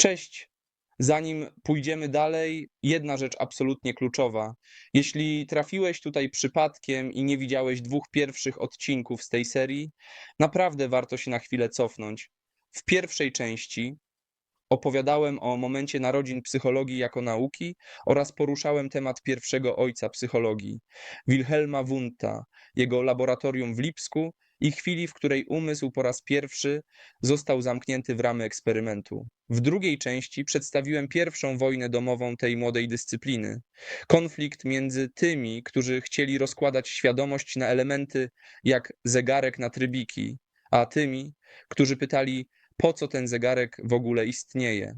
Cześć. Zanim pójdziemy dalej, jedna rzecz absolutnie kluczowa. Jeśli trafiłeś tutaj przypadkiem i nie widziałeś dwóch pierwszych odcinków z tej serii, naprawdę warto się na chwilę cofnąć. W pierwszej części opowiadałem o momencie narodzin psychologii jako nauki oraz poruszałem temat pierwszego ojca psychologii, Wilhelma Wundta, jego laboratorium w Lipsku i chwili, w której umysł po raz pierwszy został zamknięty w ramy eksperymentu. W drugiej części przedstawiłem pierwszą wojnę domową tej młodej dyscypliny. Konflikt między tymi, którzy chcieli rozkładać świadomość na elementy jak zegarek na trybiki, a tymi, którzy pytali, po co ten zegarek w ogóle istnieje.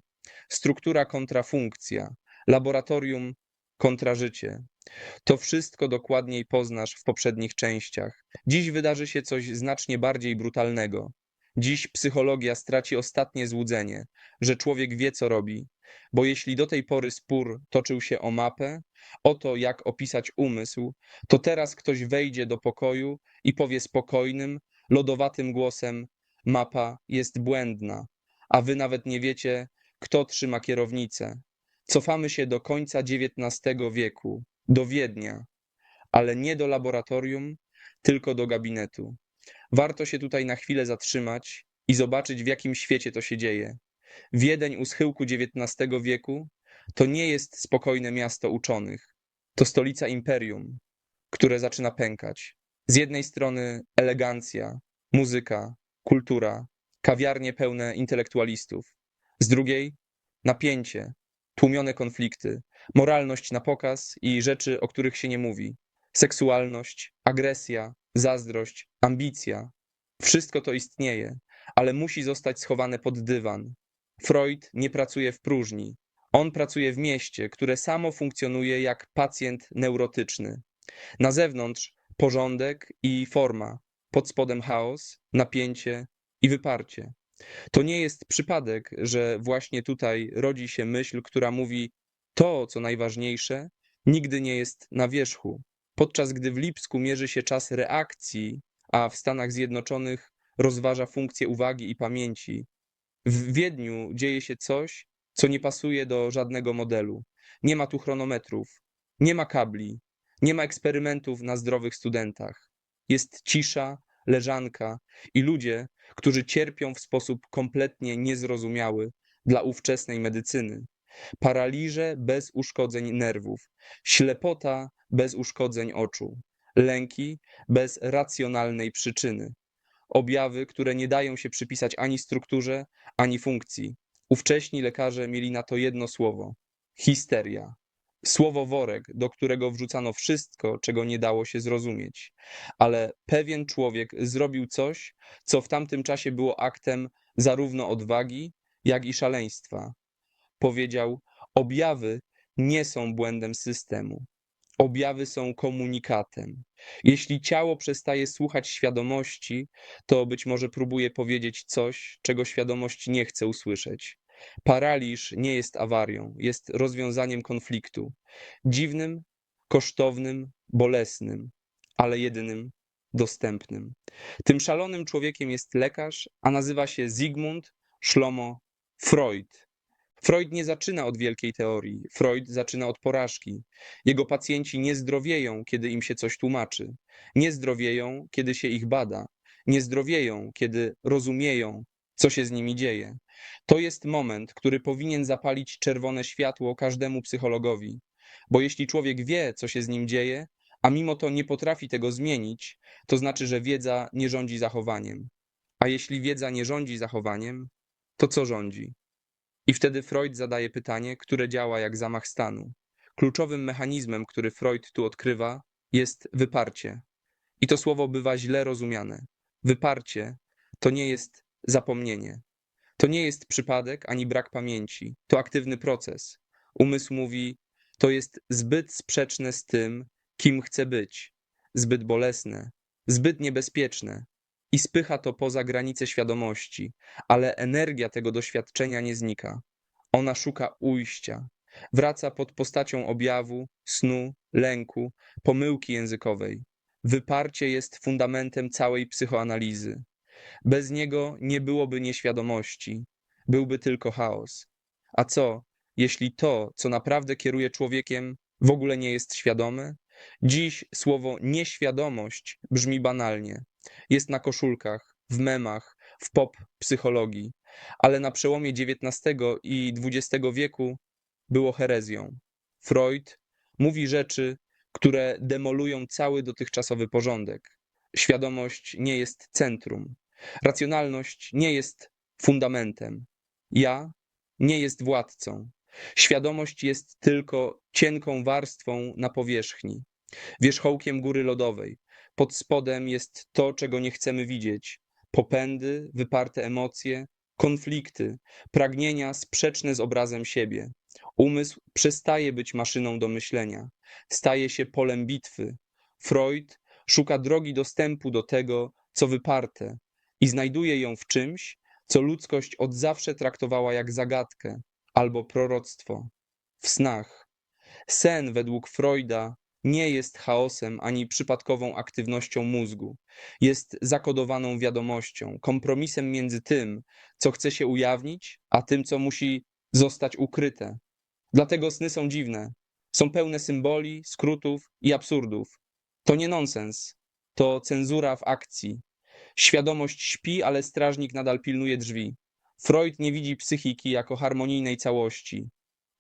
Struktura kontra funkcja, laboratorium kontra życie. To wszystko dokładniej poznasz w poprzednich częściach. Dziś wydarzy się coś znacznie bardziej brutalnego. Dziś psychologia straci ostatnie złudzenie, że człowiek wie, co robi, bo jeśli do tej pory spór toczył się o mapę, o to, jak opisać umysł, to teraz ktoś wejdzie do pokoju i powie spokojnym, lodowatym głosem: Mapa jest błędna, a wy nawet nie wiecie, kto trzyma kierownicę. Cofamy się do końca XIX wieku, do Wiednia, ale nie do laboratorium, tylko do gabinetu. Warto się tutaj na chwilę zatrzymać i zobaczyć, w jakim świecie to się dzieje. Wiedeń u schyłku XIX wieku to nie jest spokojne miasto uczonych, to stolica imperium, które zaczyna pękać. Z jednej strony elegancja, muzyka, kultura, kawiarnie pełne intelektualistów, z drugiej napięcie, tłumione konflikty, moralność na pokaz i rzeczy, o których się nie mówi, seksualność, agresja, zazdrość, ambicja. Wszystko to istnieje, ale musi zostać schowane pod dywan. Freud nie pracuje w próżni. On pracuje w mieście, które samo funkcjonuje jak pacjent neurotyczny. Na zewnątrz porządek i forma, pod spodem chaos, napięcie i wyparcie. To nie jest przypadek, że właśnie tutaj rodzi się myśl, która mówi: To, co najważniejsze, nigdy nie jest na wierzchu. Podczas gdy w Lipsku mierzy się czas reakcji, a w Stanach Zjednoczonych rozważa funkcję uwagi i pamięci, w Wiedniu dzieje się coś, co nie pasuje do żadnego modelu. Nie ma tu chronometrów, nie ma kabli, nie ma eksperymentów na zdrowych studentach. Jest cisza, leżanka i ludzie, którzy cierpią w sposób kompletnie niezrozumiały dla ówczesnej medycyny. Paraliże bez uszkodzeń nerwów, ślepota bez uszkodzeń oczu, lęki bez racjonalnej przyczyny, objawy, które nie dają się przypisać ani strukturze, ani funkcji. Ówcześni lekarze mieli na to jedno słowo histeria. Słowo worek, do którego wrzucano wszystko, czego nie dało się zrozumieć. Ale pewien człowiek zrobił coś, co w tamtym czasie było aktem zarówno odwagi, jak i szaleństwa. Powiedział: Objawy nie są błędem systemu. Objawy są komunikatem. Jeśli ciało przestaje słuchać świadomości, to być może próbuje powiedzieć coś, czego świadomość nie chce usłyszeć. Paraliż nie jest awarią, jest rozwiązaniem konfliktu. Dziwnym, kosztownym, bolesnym, ale jedynym dostępnym. Tym szalonym człowiekiem jest lekarz, a nazywa się Zygmunt Schlomo Freud. Freud nie zaczyna od wielkiej teorii, Freud zaczyna od porażki. Jego pacjenci nie zdrowieją, kiedy im się coś tłumaczy, nie zdrowieją, kiedy się ich bada, nie zdrowieją, kiedy rozumieją, co się z nimi dzieje. To jest moment, który powinien zapalić czerwone światło każdemu psychologowi, bo jeśli człowiek wie, co się z nim dzieje, a mimo to nie potrafi tego zmienić, to znaczy, że wiedza nie rządzi zachowaniem. A jeśli wiedza nie rządzi zachowaniem, to co rządzi? I wtedy Freud zadaje pytanie, które działa jak zamach stanu. Kluczowym mechanizmem, który Freud tu odkrywa, jest wyparcie. I to słowo bywa źle rozumiane. Wyparcie to nie jest zapomnienie. To nie jest przypadek ani brak pamięci. To aktywny proces. Umysł mówi, to jest zbyt sprzeczne z tym, kim chce być, zbyt bolesne, zbyt niebezpieczne i spycha to poza granice świadomości, ale energia tego doświadczenia nie znika. Ona szuka ujścia, wraca pod postacią objawu, snu, lęku, pomyłki językowej. Wyparcie jest fundamentem całej psychoanalizy. Bez niego nie byłoby nieświadomości, byłby tylko chaos. A co, jeśli to, co naprawdę kieruje człowiekiem, w ogóle nie jest świadome? Dziś słowo nieświadomość brzmi banalnie. Jest na koszulkach, w memach, w pop psychologii, ale na przełomie XIX i XX wieku było herezją. Freud mówi rzeczy, które demolują cały dotychczasowy porządek. Świadomość nie jest centrum. Racjonalność nie jest fundamentem. Ja nie jest władcą. Świadomość jest tylko cienką warstwą na powierzchni, wierzchołkiem góry lodowej. Pod spodem jest to, czego nie chcemy widzieć: popędy, wyparte emocje, konflikty, pragnienia sprzeczne z obrazem siebie. Umysł przestaje być maszyną do myślenia, staje się polem bitwy. Freud szuka drogi dostępu do tego, co wyparte, i znajduje ją w czymś, co ludzkość od zawsze traktowała jak zagadkę albo proroctwo w snach. Sen według Freuda nie jest chaosem ani przypadkową aktywnością mózgu. Jest zakodowaną wiadomością, kompromisem między tym, co chce się ujawnić, a tym, co musi zostać ukryte. Dlatego sny są dziwne. Są pełne symboli, skrótów i absurdów. To nie nonsens, to cenzura w akcji. Świadomość śpi, ale strażnik nadal pilnuje drzwi. Freud nie widzi psychiki jako harmonijnej całości.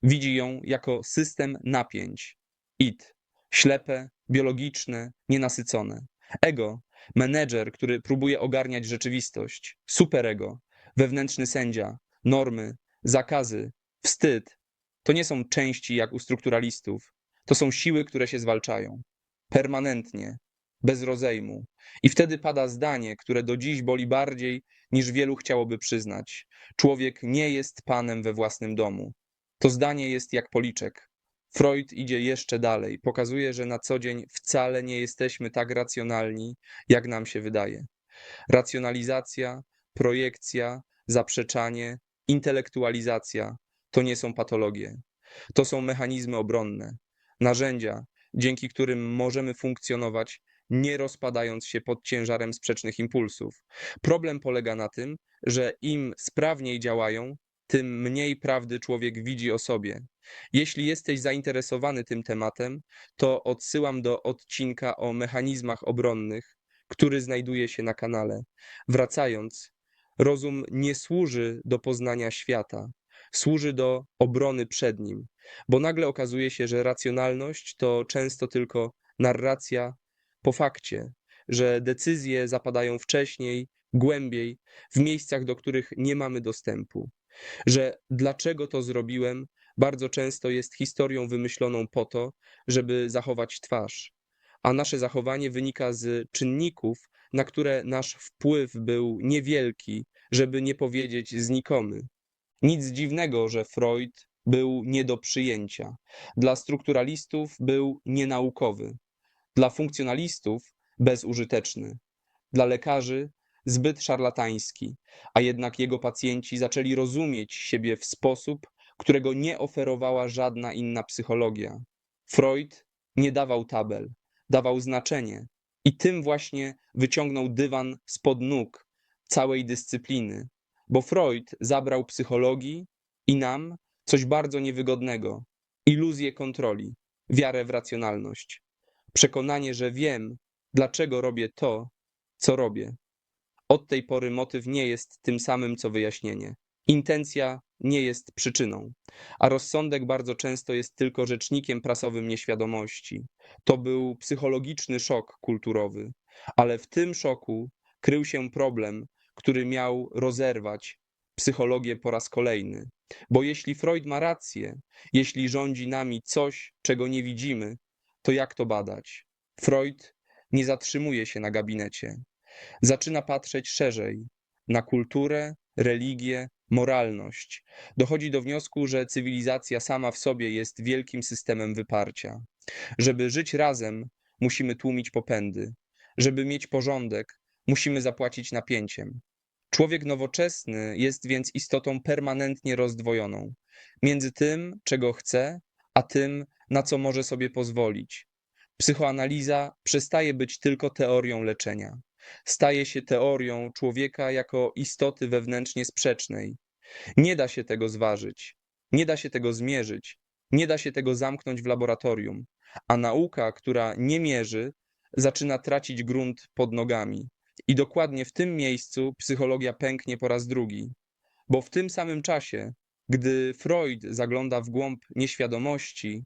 Widzi ją jako system napięć. It. Ślepe, biologiczne, nienasycone. Ego. Menedżer, który próbuje ogarniać rzeczywistość. Superego. Wewnętrzny sędzia. Normy. Zakazy. Wstyd. To nie są części jak u strukturalistów. To są siły, które się zwalczają. Permanentnie. Bez rozejmu. I wtedy pada zdanie, które do dziś boli bardziej niż wielu chciałoby przyznać. Człowiek nie jest panem we własnym domu. To zdanie jest jak policzek. Freud idzie jeszcze dalej, pokazuje, że na co dzień wcale nie jesteśmy tak racjonalni, jak nam się wydaje. Racjonalizacja, projekcja, zaprzeczanie, intelektualizacja to nie są patologie. To są mechanizmy obronne, narzędzia, dzięki którym możemy funkcjonować nie rozpadając się pod ciężarem sprzecznych impulsów. Problem polega na tym, że im sprawniej działają, tym mniej prawdy człowiek widzi o sobie. Jeśli jesteś zainteresowany tym tematem, to odsyłam do odcinka o mechanizmach obronnych, który znajduje się na kanale. Wracając, rozum nie służy do poznania świata, służy do obrony przed nim, bo nagle okazuje się, że racjonalność to często tylko narracja po fakcie, że decyzje zapadają wcześniej, głębiej, w miejscach, do których nie mamy dostępu. Że dlaczego to zrobiłem, bardzo często jest historią wymyśloną po to, żeby zachować twarz, a nasze zachowanie wynika z czynników, na które nasz wpływ był niewielki, żeby nie powiedzieć znikomy. Nic dziwnego, że Freud był nie do przyjęcia. Dla strukturalistów był nienaukowy. Dla funkcjonalistów bezużyteczny, dla lekarzy zbyt szarlatański, a jednak jego pacjenci zaczęli rozumieć siebie w sposób, którego nie oferowała żadna inna psychologia. Freud nie dawał tabel, dawał znaczenie i tym właśnie wyciągnął dywan spod nóg całej dyscypliny, bo Freud zabrał psychologii i nam coś bardzo niewygodnego iluzję kontroli, wiarę w racjonalność przekonanie, że wiem, dlaczego robię to, co robię. Od tej pory motyw nie jest tym samym, co wyjaśnienie. Intencja nie jest przyczyną, a rozsądek bardzo często jest tylko rzecznikiem prasowym nieświadomości. To był psychologiczny szok kulturowy, ale w tym szoku krył się problem, który miał rozerwać psychologię po raz kolejny. Bo jeśli Freud ma rację, jeśli rządzi nami coś, czego nie widzimy, to jak to badać? Freud nie zatrzymuje się na gabinecie. Zaczyna patrzeć szerzej na kulturę, religię, moralność. Dochodzi do wniosku, że cywilizacja sama w sobie jest wielkim systemem wyparcia. Żeby żyć razem, musimy tłumić popędy. Żeby mieć porządek, musimy zapłacić napięciem. Człowiek nowoczesny jest więc istotą permanentnie rozdwojoną między tym, czego chce, a tym, na co może sobie pozwolić. Psychoanaliza przestaje być tylko teorią leczenia. Staje się teorią człowieka jako istoty wewnętrznie sprzecznej. Nie da się tego zważyć. Nie da się tego zmierzyć, nie da się tego zamknąć w laboratorium, a nauka, która nie mierzy, zaczyna tracić grunt pod nogami. I dokładnie w tym miejscu psychologia pęknie po raz drugi, bo w tym samym czasie, gdy Freud zagląda w głąb nieświadomości,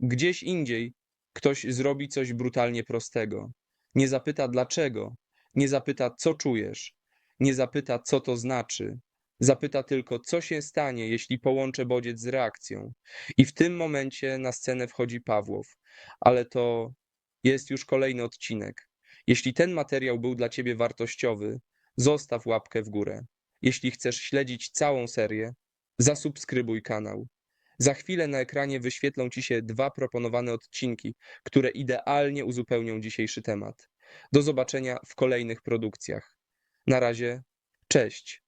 gdzieś indziej ktoś zrobi coś brutalnie prostego. Nie zapyta dlaczego, nie zapyta co czujesz, nie zapyta co to znaczy, zapyta tylko co się stanie, jeśli połączę bodziec z reakcją. I w tym momencie na scenę wchodzi Pawłow, ale to jest już kolejny odcinek. Jeśli ten materiał był dla Ciebie wartościowy, zostaw łapkę w górę. Jeśli chcesz śledzić całą serię, zasubskrybuj kanał. Za chwilę na ekranie wyświetlą Ci się dwa proponowane odcinki, które idealnie uzupełnią dzisiejszy temat. Do zobaczenia w kolejnych produkcjach. Na razie, cześć.